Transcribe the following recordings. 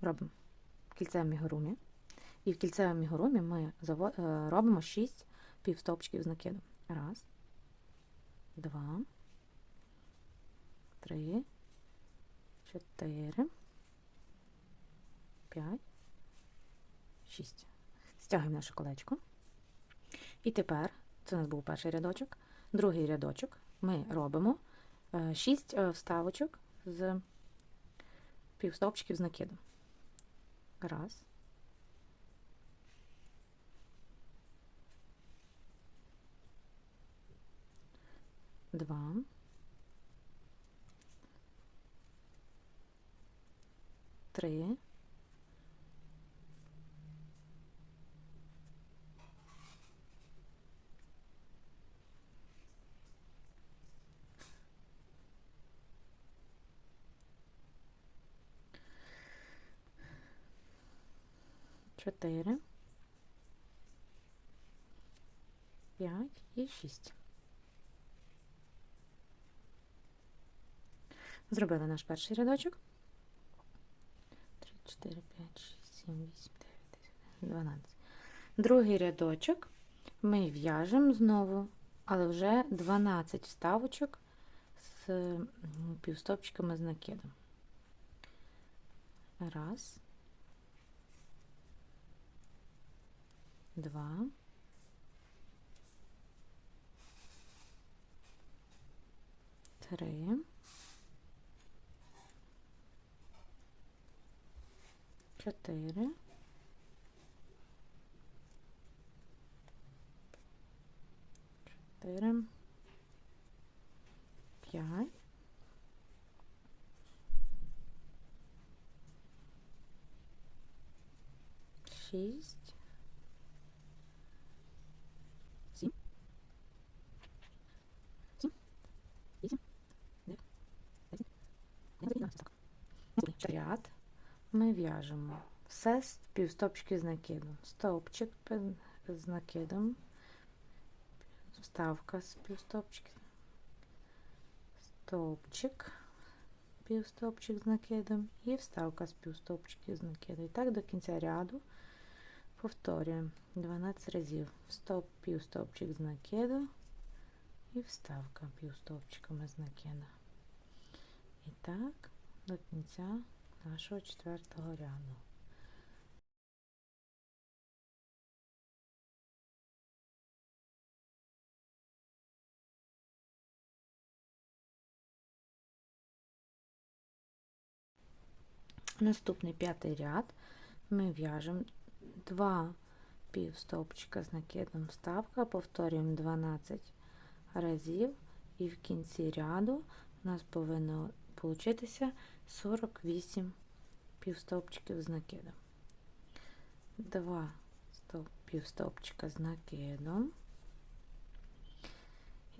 робимо в кільцевому мігурумі. І в кільцевому мігурумі ми е, робимо 6 півстовпчиків з накидом. Раз, два, три, чотири, п'ять, шість. Стягуємо наше колечко. І тепер, це у нас був перший рядочок, другий рядочок ми робимо 6 вставочок з півстовпчиків з накидом. Раз. Два. Три. Чотири. П'ять і шість. Зробили наш перший рядочок. 3, 4, 5, 6, 7, 8, 9, 10, 12. Другий рядочок ми в'яжемо знову, але вже 12 вставочок з півстопчиками з накидом. Раз. Два. Три. Чотири. Чотири. П'ять. Шість. Сім. Сім. Вісім. Дев'ять. Десять. Одинадцять. Наступний ряд ми в'яжемо все з півстопчики з накидом. Стовпчик з накидом, вставка з півстопчики, стовпчик, півстопчик з накидом і вставка з півстопчиків з накидом. І так до кінця ряду повторюємо 12 разів. Стоп, півстопчик з накиду і вставка півстопчиками з накиду. І так до кінця нашого четвертого ряду. Наступний п'ятий ряд ми в'яжемо два півстовпчика з накидом вставка, повторюємо 12 разів, і в кінці ряду у нас повинно получитися 48 півстовпчиків з накидом. Два стоп, півстовпчика з накидом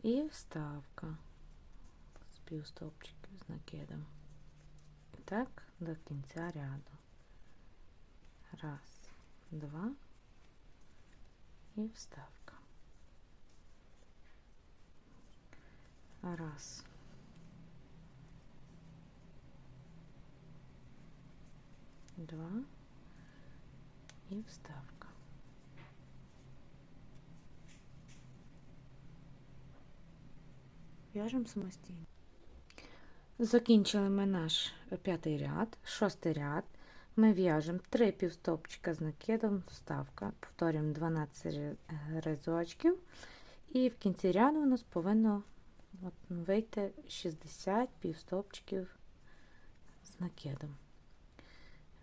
і вставка з півстовпчиків з накидом. Так до кінця ряду. Раз, два і вставка. Раз. Два і вставка. В'яжемо самостійно. Закінчили ми наш п'ятий ряд, шостий ряд. Ми в'яжемо 3 півстопчика з накидом, вставка, повторюємо 12 ри- І в кінці ряду у нас повинно вийти 60 півстопчиків з накидом.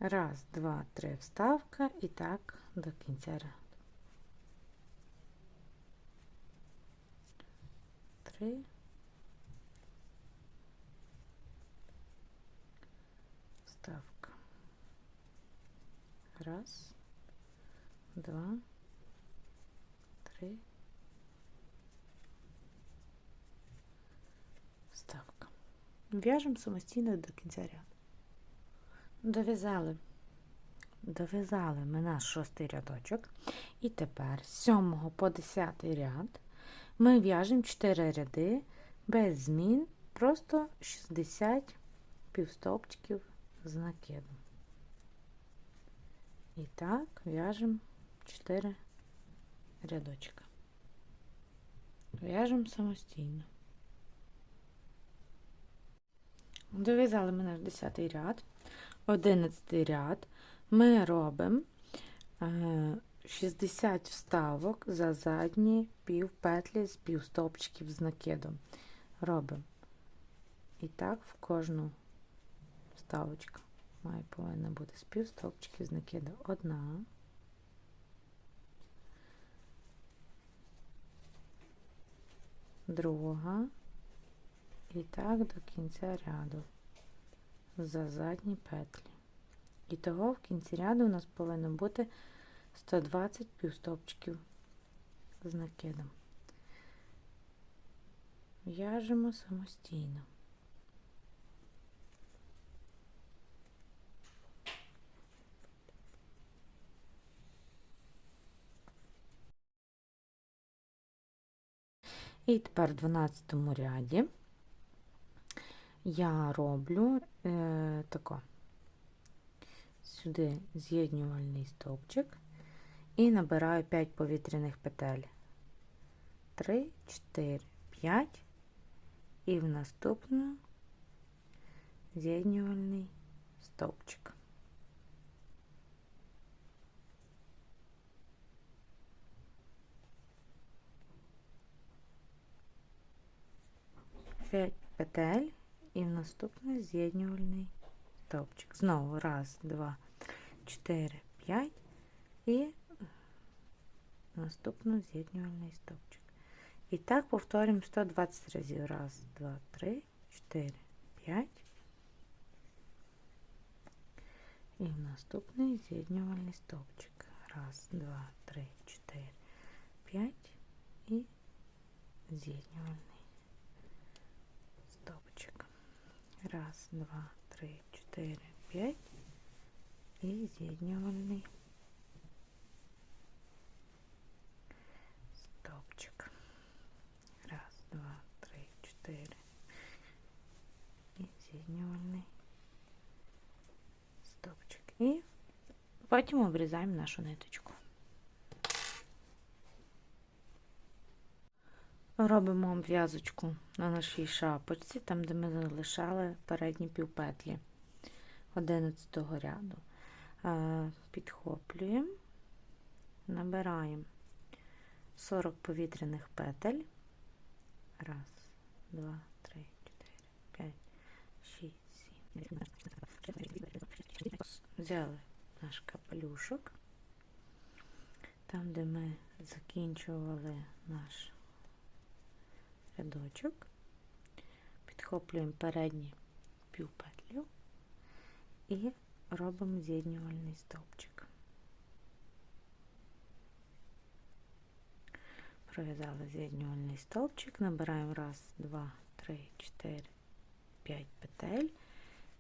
Раз, два, три вставка і так до кінця ряду. Три. Вставка. Раз, два, три. Вставка. В'яжемо самостійно до кінця ряду. Дов'язали. Дов'язали ми наш шостий рядочок. І тепер з 7 по 10 ряд ми в'яжемо 4 ряди без змін, просто 60 півстопчиків з накидом. І так в'яжемо 4 рядочка. В'яжемо самостійно. Дов'язали ми наш 10 ряд, 11 ряд. Ми робимо е, 60 вставок за задні пів петлі з пів стовпчиків з накидом. Робимо. І так в кожну вставочку має повинна бути з пів стовпчиків з накиду. Одна. Друга. І так до кінця ряду за задні петлі. І того в кінці ряду у нас повинно бути 120 півстопчиків з накидом. В'яжемо самостійно. І тепер в 12 ряді я роблю е, тако. Сюди з'єднювальний стовпчик і набираю 5 повітряних петель. 3, 4, 5 і в наступну з'єднювальний стовпчик. П'ять петель і в наступний з'єднювальний стовпчик. Знову раз, два, чотири, п'ять і наступний з'єднювальний стовпчик. І так повторюємо 120 разів. Раз, два, три, чотири, п'ять. І в наступний з'єднювальний стовпчик. Раз, два, три, чотири, п'ять і з'єднювальний Раз, два, три, чотири, п'ять і з'єднювальний стовпчик. Раз, два, три, чотири і з'єднювальний стовпчик. І потім обрізаємо нашу ниточку. Робимо обв'язочку на нашій шапочці, там, де ми залишали передні півпетлі 11 ряду. Підхоплюємо, набираємо 40 повітряних петель. Раз, два, три, чотири, п'ять, шість, сім, Взяли наш капелюшок, там, де ми закінчували наш рядочок, підхоплюємо передні півпетлю і робимо з'єднювальний стовпчик. Пров'язали з'єднювальний стовпчик, набираємо раз, два, три, чотири, п'ять петель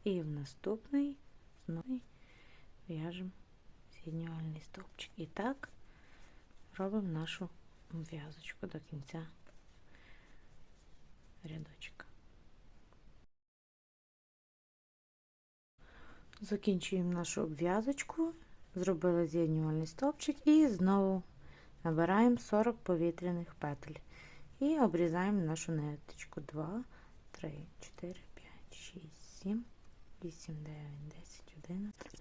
і в наступний знову в'яжемо з'єднювальний стовпчик. І так робимо нашу в'язочку до кінця Рядочка. Закінчуємо нашу обв'язочку, зробили з'єднювальний стовпчик і знову набираємо 40 повітряних петель і обрізаємо нашу ниточку 2, 3, 4, 5, 6, 7, 8, 9, 10, 11,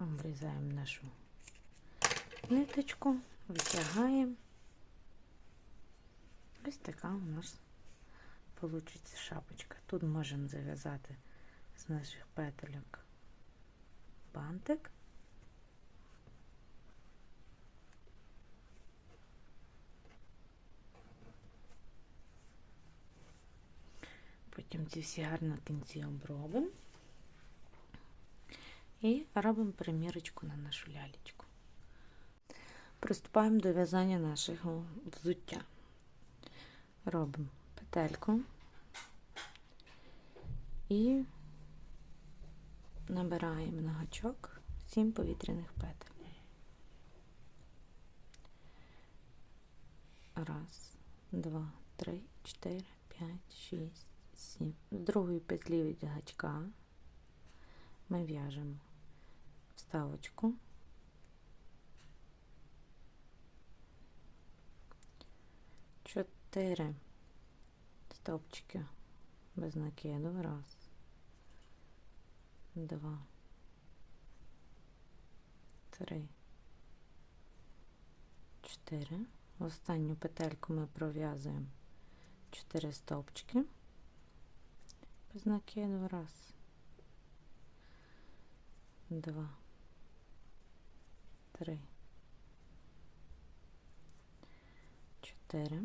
Обрізаємо нашу ниточку, витягаємо. Ось така у нас получиться шапочка. Тут можемо зав'язати з наших петельок бантик. Потім ці всі гарно кінці обробимо і робимо примірочку на нашу лялечку. Приступаємо до в'язання нашого взуття. Робимо петельку і набираємо на гачок 7 повітряних петель. Раз, два, три, чотири, п'ять, шість, сім. З другої петлі від гачка ми в'яжемо вставочку. Чотири стовпчики без накиду. Раз, два, три, чотири. В останню петельку ми пров'язуємо 4 стовпчики без накиду. Раз, два, три, чотири.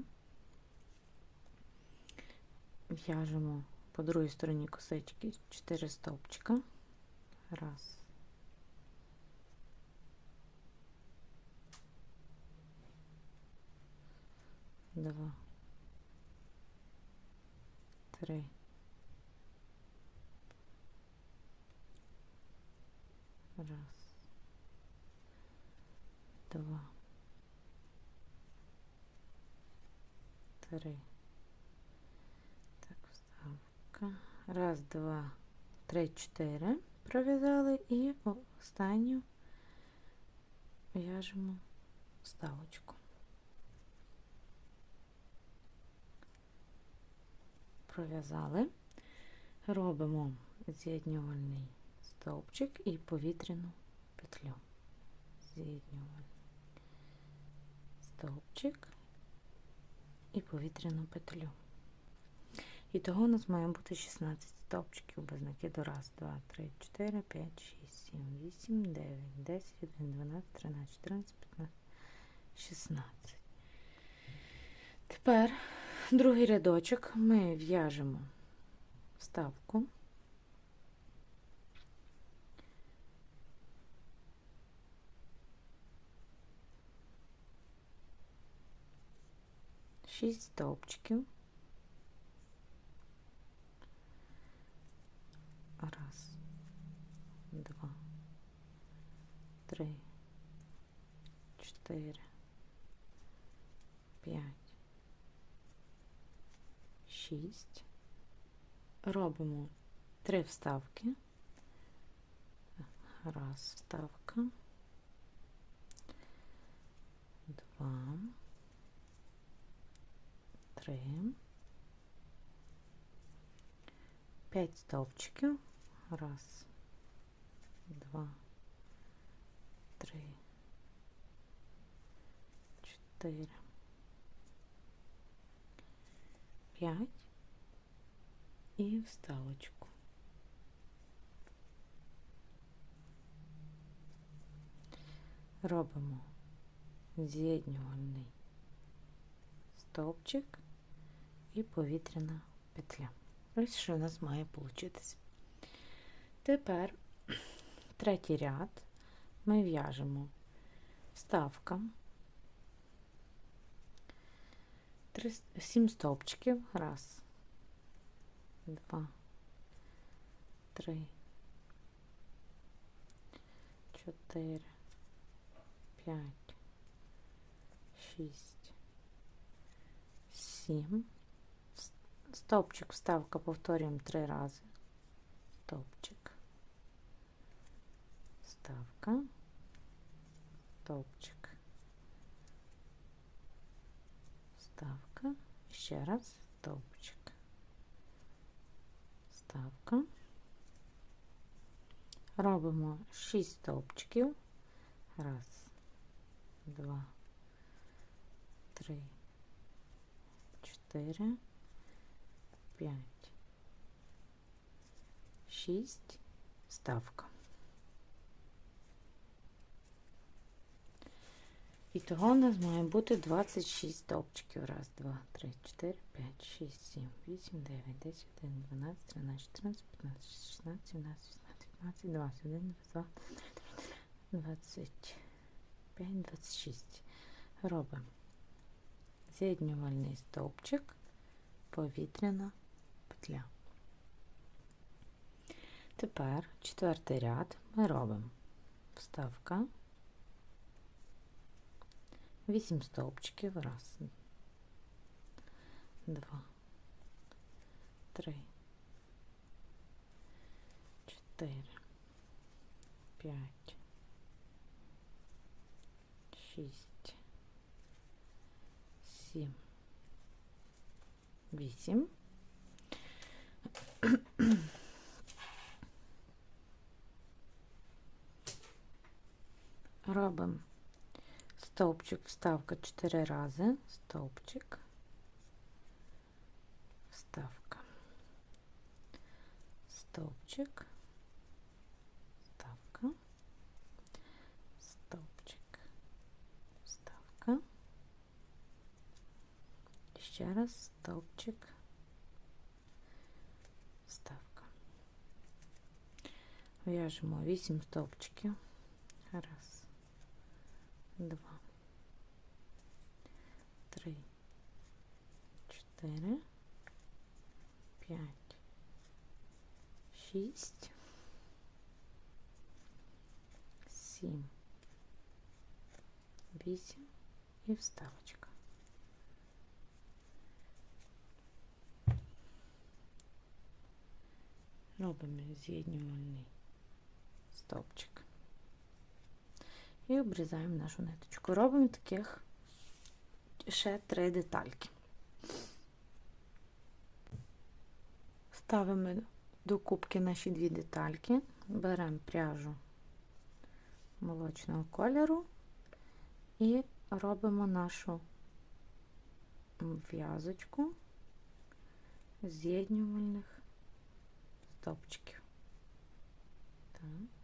В'яжемо по другій стороні косички 4 стовпчика. Раз. Два. Три. Раз. Два. Три. Так. Раз, два, три, чотири. Пров'язали і останню в'яжемо вставочку. Пров'язали, робимо з'єднювальний стовпчик і повітряну петлю. З'єднювальний стовпчик і повітряну петлю. І того у нас має бути 16 стовпчиків без накиду. Раз, два, три, 4, 5, 6, 7, 8, 9, 10, 11, 12, 13, 14, 15, 16. Тепер другий рядочок ми в'яжемо вставку. Шість стовпчиків. Три, чотири, п'ять, шість. Робимо три вставки. Раз, вставка. Два, три. 5 стовпчиків. Раз, два, три, чотири, п'ять і вставочку. Робимо з'єднювальний стовпчик і повітряна петля. Ось що у нас має получитися. Тепер третій ряд ми в'яжемо. Вставка, 7 стовпчиків, раз, два, три, чотири, п'ять, шість, сім. Стовпчик, вставка, повторюємо три рази. Стовпчик, вставка, стовпчик, вставка, ще раз, стовпчик, вставка. Робимо 6 стовпчиків. Раз, два, три, чотири. 5, 6, ставка. І того у нас має бути 26 стовпчиків. Раз, два, три, 4, 5, 6, 7, 8, 9, 10, 11, 12, 13, 14, 15, 16, 17, 18, 19, 20, 21, 22, 25, 26. Робимо з'єднювальний стовпчик, повітряна петля. Тепер четвертий ряд ми робимо вставка, 8 стовпчиків, раз, два, три, чотири, п'ять, шість, сім, вісім. Робимо стовпчик, вставка 4 рази, стовпчик, вставка, стовпчик, вставка, стовпчик, вставка. І ще раз стовпчик, вставка. В'яжемо 8 стовпчиків. Раз, два, 4, 5, 6, 7, 8 і вставочка. Робимо з'єднювальний стовпчик і обрізаємо нашу ниточку. Робимо таких ще три детальки. Ставимо до кубки наші дві детальки, беремо пряжу молочного кольору і робимо нашу в'язочку з'єднювальних стопчиків. Так.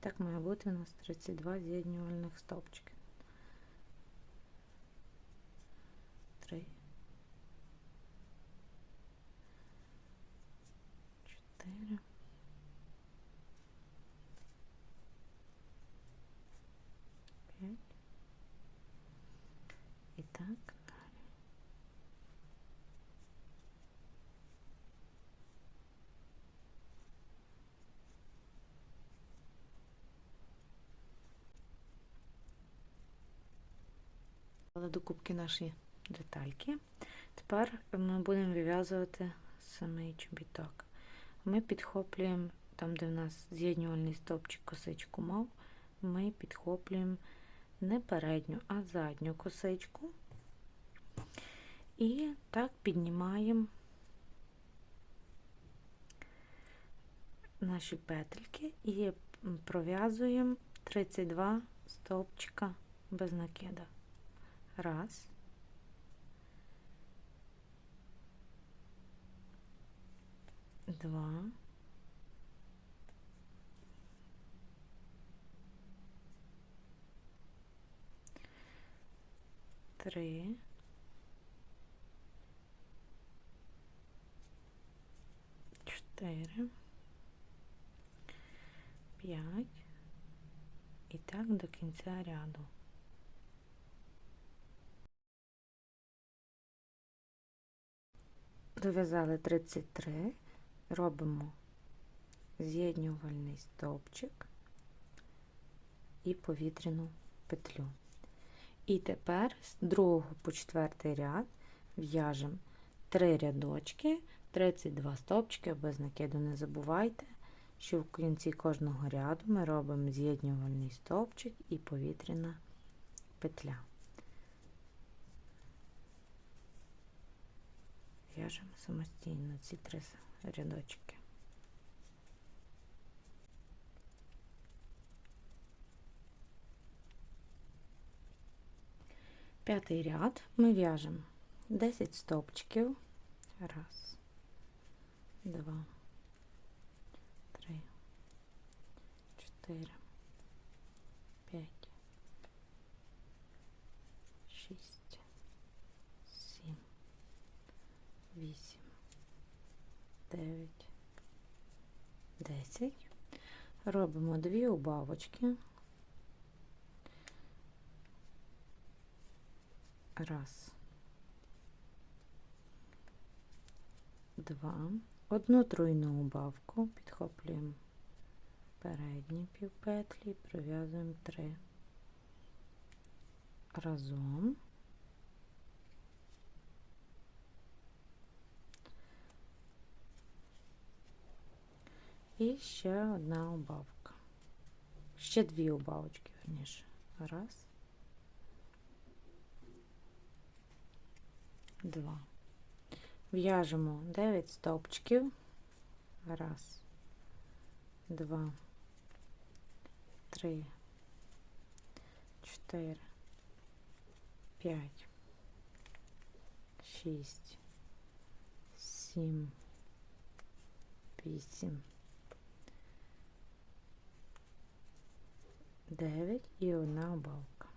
так має бути у нас 32 з'єднювальних стовпчики. 3 до кубки наші детальки. Тепер ми будемо вив'язувати самий чобіток. Ми підхоплюємо, там, де в нас з'єднювальний стовпчик косичку мав, ми підхоплюємо не передню, а задню косичку. І так піднімаємо наші петельки і пров'язуємо 32 стовпчика без накида. Раз. Два. Три. Чотири. П'ять. І так до кінця ряду. Дов'язали 33, робимо з'єднювальний стовпчик і повітряну петлю. І тепер з 2 по 4 ряд в'яжемо 3 рядочки, 32 стовпчики, без накиду не забувайте, що в кінці кожного ряду ми робимо з'єднювальний стовпчик і повітряна петля. В'яжемо самостійно ці три рядочки. П'ятий ряд ми в'яжемо 10 стовпчиків. Раз, два, три, чотири, Вісім, дев'ять, десять. Робимо дві убавочки. Раз. Два. Одну тройну убавку підхоплюємо передні півпетлі, пров'язуємо 3 разом. І ще одна убавка. Ще дві убавочки, верніше. Раз. Два. В'яжемо 9 стовпчиків. Раз, два, три, чотири, п'ять, шість, сім, вісім, дев'ять і одна обавка.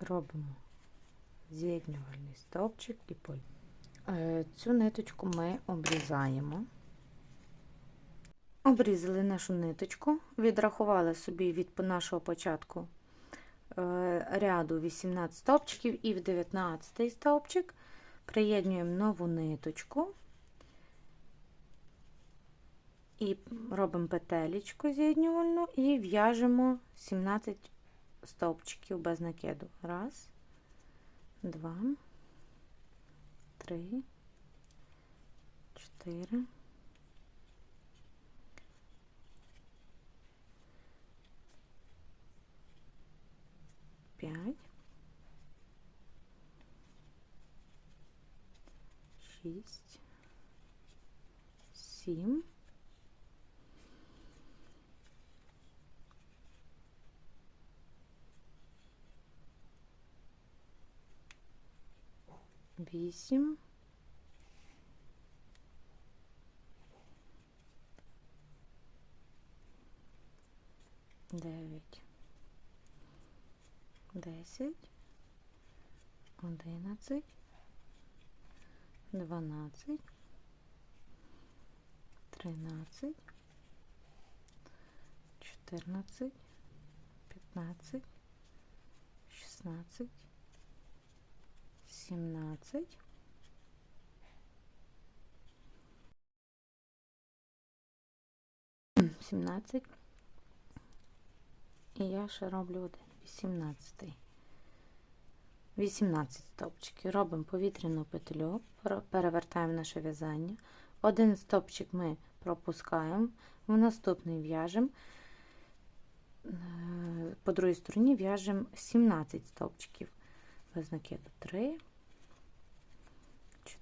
Робимо з'єднювальний стовпчик і поль. Е, Цю ниточку ми обрізаємо. Обрізали нашу ниточку, відрахували собі від нашого початку е, ряду 18 стовпчиків і в 19 стовпчик приєднуємо нову ниточку і робимо петелечку з'єднювальну і в'яжемо 17 стовпчиків без накиду. Раз, два, три, чотири, п'ять, шість, сім, вісім. Дев'ять, десять, одинадцять, дванадцять, тринадцять, чотирнадцять, п'ятнадцять, шістнадцять, сімнадцять. Сімнадцять. І я ще роблю один 18. 18 стовпчиків. Робимо повітряну петлю, перевертаємо наше в'язання. Один стовпчик ми пропускаємо, в наступний в'яжемо, по другій стороні в'яжемо 17 стовпчиків. Без накиду 3,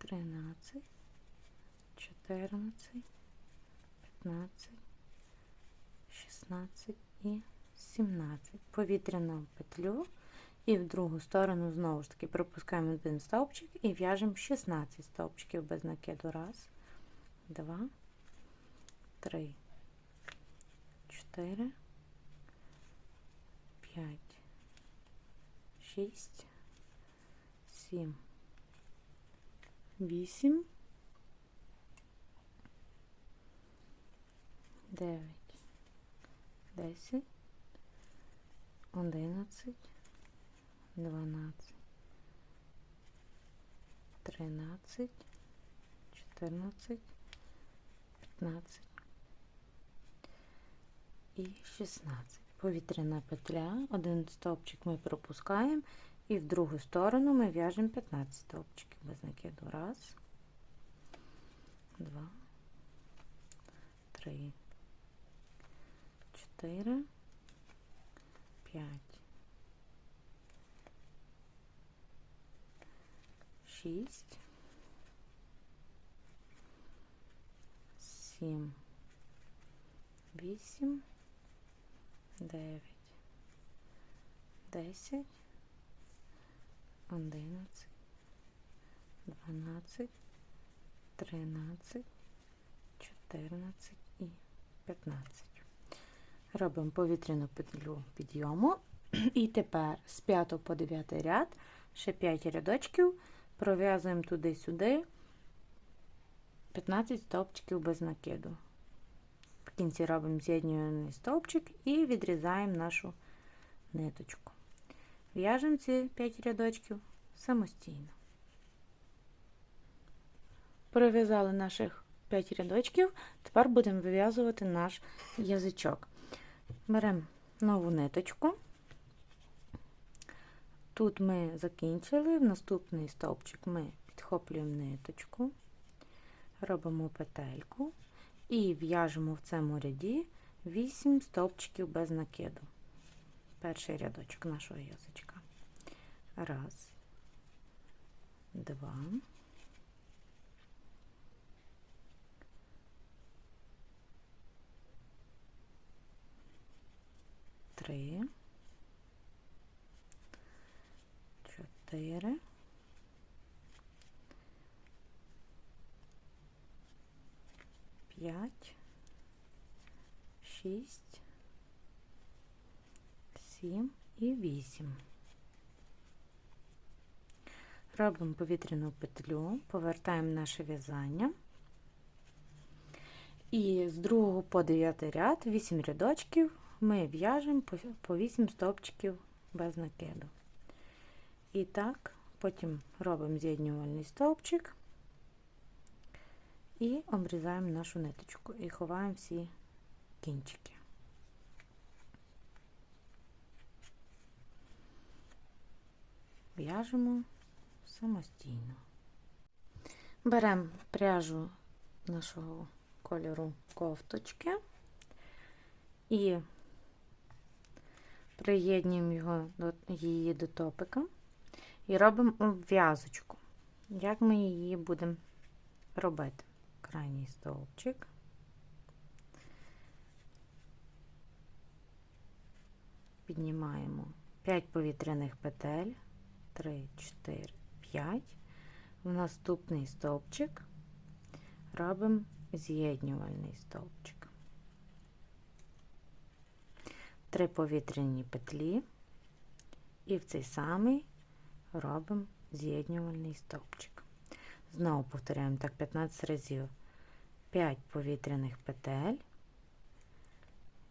тринадцять, чотирнадцять, п'ятнадцять, шістнадцять і 17 повітряну петлю і в другу сторону знову ж таки пропускаємо один стовпчик і в'яжемо 16 стовпчиків без накиду. Раз, два, три, чотири, п'ять, шість, сім, вісім, дев'ять, десять. Одинадцять, дванадцять, тринадцять, чотирнадцять, п'ятнадцять. І шістнадцять. Повітряна петля, один стовпчик ми пропускаємо, і в другу сторону ми в'яжемо 15 стовпчиків. Без накиду. Раз, два, три, чотири. 5, 6, 7, 8, 9, 10, 11, 12, 13, 14 і 15. Робимо повітряну петлю підйому. І тепер з 5 по 9 ряд, ще 5 рядочків, пров'язуємо туди-сюди 15 стовпчиків без накиду. В кінці робимо з'єднюваний стовпчик і відрізаємо нашу ниточку. В'яжемо ці 5 рядочків самостійно. Пров'язали наших 5 рядочків, тепер будемо вив'язувати наш язичок. Беремо нову ниточку. Тут ми закінчили, в наступний стовпчик ми підхоплюємо ниточку, робимо петельку і в'яжемо в цьому ряді 8 стовпчиків без накиду. Перший рядочок нашого язичка. Раз, два. Три. Чотири. П'ять. Шість. Сім і вісім. Робимо повітряну петлю, повертаємо наше в'язання. І з 2 по 9 ряд, 8 рядочків, ми в'яжемо по 8 стовпчиків без накиду. І так, потім робимо з'єднювальний стовпчик і обрізаємо нашу ниточку і ховаємо всі кінчики. В'яжемо самостійно. Беремо пряжу нашого кольору кофточки і приєднуємо його до її до топика і робимо обв'язочку. Як ми її будемо робити? Крайній стовпчик. Піднімаємо 5 повітряних петель, 3, 4, 5. В наступний стовпчик робимо з'єднювальний стовпчик. Три повітряні петлі, і в цей самий робимо з'єднювальний стовпчик. Знову повторяємо так 15 разів. 5 повітряних петель,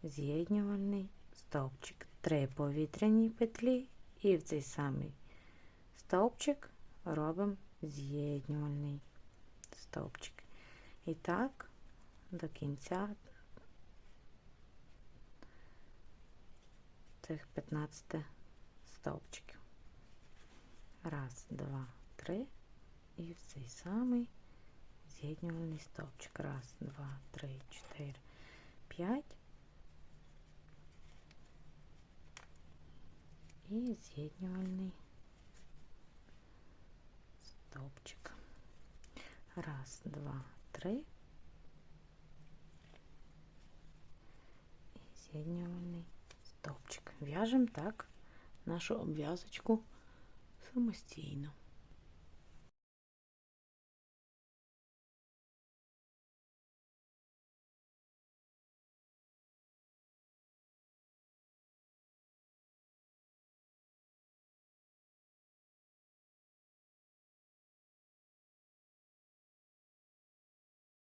з'єднювальний стовпчик, 3 повітряні петлі, і в цей самий стовпчик робимо з'єднювальний стовпчик. І так до кінця цих 15 стовпчиків. Раз, два, три. І в цей самий з'єднювальний стовпчик. Раз, два, три, чотири, п'ять. І з'єднювальний стовпчик. Раз, два, три. І з'єднювальний стовпчик. В'яжемо так нашу обв'язочку самостійно.